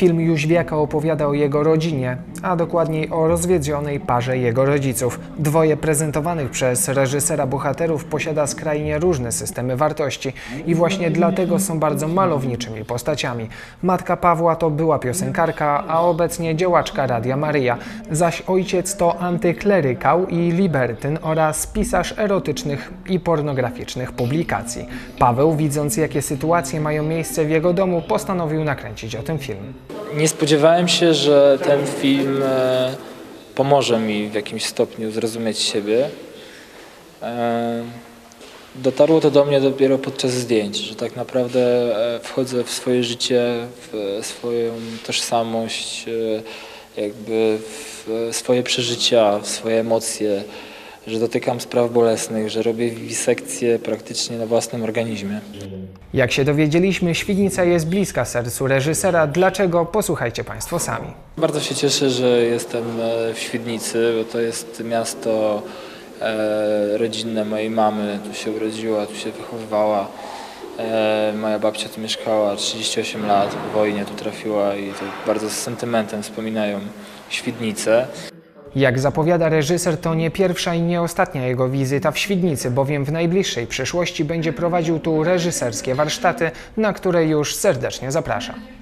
Film Jóźwiaka opowiada o jego rodzinie, a dokładniej o rozwiedzionej parze jego rodziców. Dwoje prezentowanych przez reżysera bohaterów posiada skrajnie różne systemy wartości i właśnie dlatego są bardzo malowniczymi postaciami. Matka Pawła to była piosenkarka, a obecnie działaczka Radia Maryja, zaś ojciec to antyklerykał i libertyn oraz pisarz erotycznych i pornograficznych publikacji. Paweł, widząc jakie sytuacje mają miejsce w jego domu, postanowił nakręcić o tym film. Nie spodziewałem się, że ten film e, pomoże mi w jakimś stopniu zrozumieć siebie. E, dotarło to do mnie dopiero podczas zdjęć, że tak naprawdę e, wchodzę w swoje życie, w swoją tożsamość, jakby w swoje przeżycia, w swoje emocje, że dotykam spraw bolesnych, że robię wisekcję praktycznie na własnym organizmie. Jak się dowiedzieliśmy, Świdnica jest bliska sercu reżysera. Dlaczego? Posłuchajcie Państwo sami. Bardzo się cieszę, że jestem e, w Świdnicy, bo to jest miasto e, rodzinne mojej mamy. Tu się urodziła, tu się wychowywała. E, moja babcia tu mieszkała 38 lat, po wojnie tu trafiła i to bardzo z sentymentem wspominają Świdnicę. Jak zapowiada reżyser, to nie pierwsza i nie ostatnia jego wizyta w Świdnicy, bowiem w najbliższej przyszłości będzie prowadził tu reżyserskie warsztaty, na które już serdecznie zapraszam.